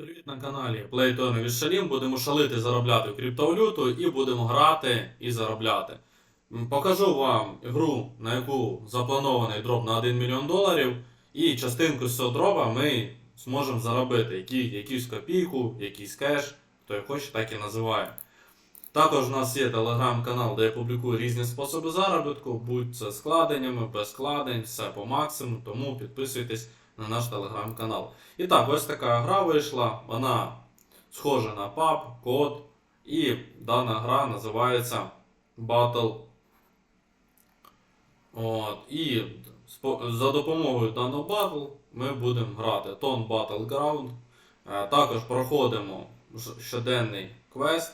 Привіт на каналі Playtone від Шалім. Будемо шалити, заробляти в криптовалюту і будемо грати і заробляти. Покажу вам гру, на яку запланований дроп на 1 мільйон доларів, і частинку з цього дропа ми зможемо заробити які, якусь копійку, якийсь кеш, хто як хоче, так і називає. Також у нас є телеграм-канал, де я публікую різні способи заробітку, будь це складеннями, без складень, все по максимуму, тому підписуйтесь на наш телеграм-канал. І так, ось така гра вийшла. Вона схожа на PUB, код. І дана гра називається Battle. От, і за допомогою даного батл ми будемо грати Тон Battleground. Е, Також проходимо щоденний квест.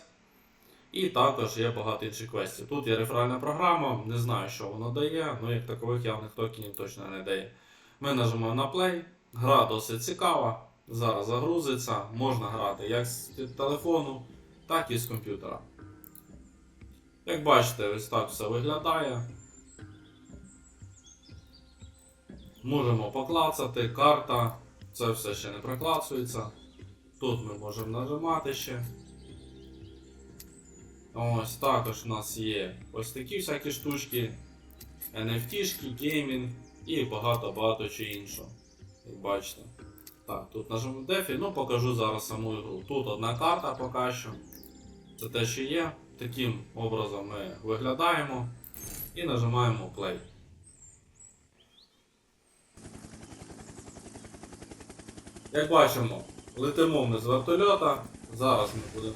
І також є багато інших квестів. Тут є реферальна програма, не знаю, що воно дає, але як такових явних токенів точно не дає. Ми нажимаємо на play. Гра досить цікава. Зараз загрузиться. Можна грати як з телефону, так і з комп'ютера. Як бачите, ось так все виглядає. Можемо поклацати, карта. Це все ще не проклацується. Тут ми можемо нажимати ще. Ось також у нас є ось такі всякі штучки, NFT-шки, геймінг і багато-багато чи іншого. Як бачите. Так, тут нажму Дефі, ну покажу зараз саму ігру. Тут одна карта поки що. Це те, що є. Таким образом ми виглядаємо і нажимаємо Play. Як бачимо, летимо ми з вертольота. Зараз ми будемо,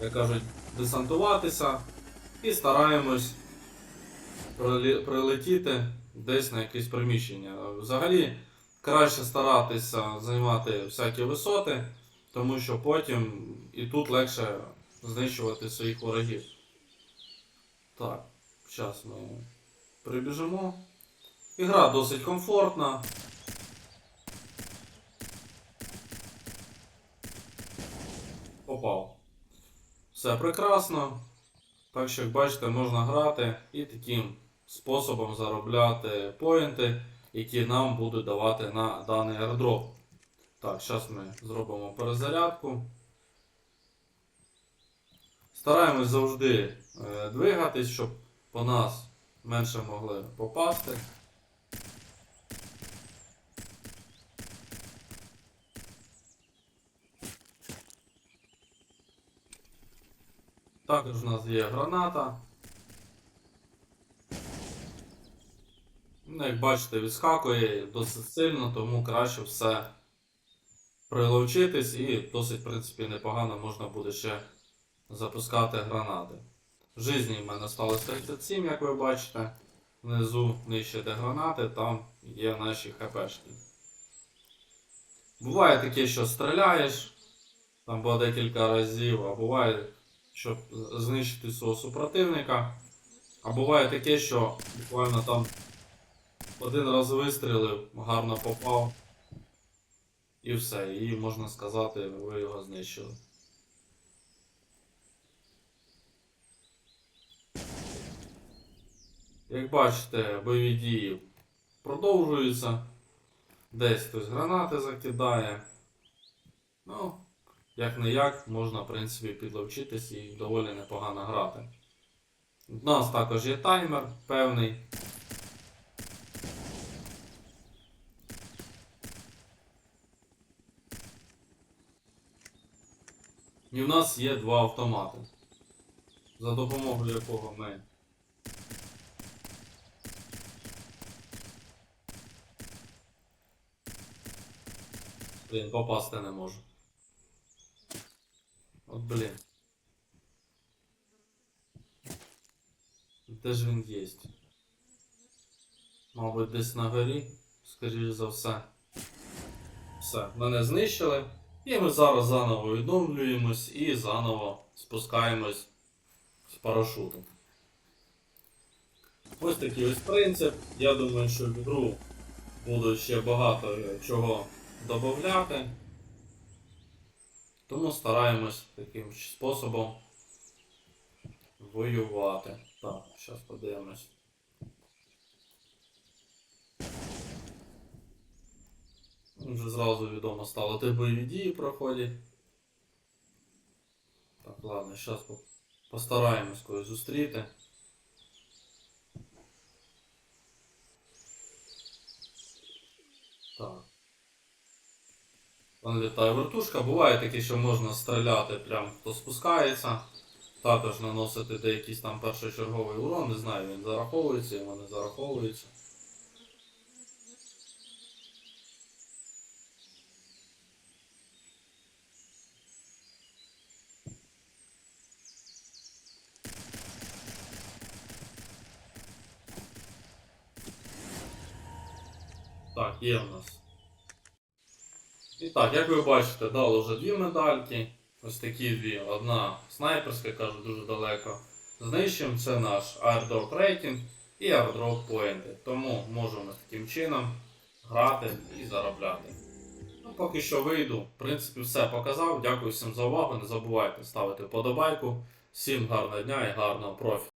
як кажуть, десантуватися і стараємось прилетіти десь на якесь приміщення. Взагалі краще старатися займати всякі висоти, тому що потім і тут легше знищувати своїх ворогів. Так, зараз ми прибіжимо. Ігра досить комфортна. Попав. Все прекрасно. Так що, як бачите, можна грати і таким способом заробляти поінти, які нам будуть давати на даний airdrop. Так, зараз ми зробимо перезарядку. Стараємось завжди е, двигатись, щоб по нас менше могли попасти. Також у нас є граната. Ну, як бачите, відскакує досить сильно, тому краще все приловчитись і досить, в принципі, непогано можна буде ще запускати гранати. Жизні в мене сталося 37, як ви бачите. Внизу нижче де гранати, там є наші хпшки. Буває таке, що стріляєш, там було декілька разів, а буває, щоб знищити свого супротивника. А буває таке, що буквально там один раз вистрілив, гарно попав. І все, і можна сказати, ви його знищили. Як бачите, бойові дії продовжуються. Десь хтось гранати закидає. Ну, як не як, можна, в принципі, підловчитись і доволі непогано грати. У нас також є таймер певний. І в нас є два автомати, за допомогою якого ми Блін, попасти не можу. От блін. Де ж він є? Мабуть, десь на горі, скоріш за все. Все, мене знищили. І ми зараз заново відновлюємось і заново спускаємось з парашутом. Ось такий ось принцип. Я думаю, що в гру буду ще багато чого додати. Тому стараємось таким способом воювати. Так, зараз подивимось. Вже зразу відомо стало, де бойові дії проходять. Так, ладно, зараз постараємось когось зустріти. Так. Вон літає вертушка. Буває таке, що можна стріляти прям хто спускається. Також наносити деякийсь там першочерговий урон, не знаю, він зараховується, йому не зараховується. Є в нас. І так, як ви бачите, дало вже дві медальки. Ось такі дві. Одна снайперська, кажу, дуже далеко. Знищим це наш airdrop рейтинг і airdrop поінти. Тому можемо таким чином грати і заробляти. Ну, поки що вийду. В принципі, все показав. Дякую всім за увагу. Не забувайте ставити вподобайку. Всім гарного дня і гарного профіту.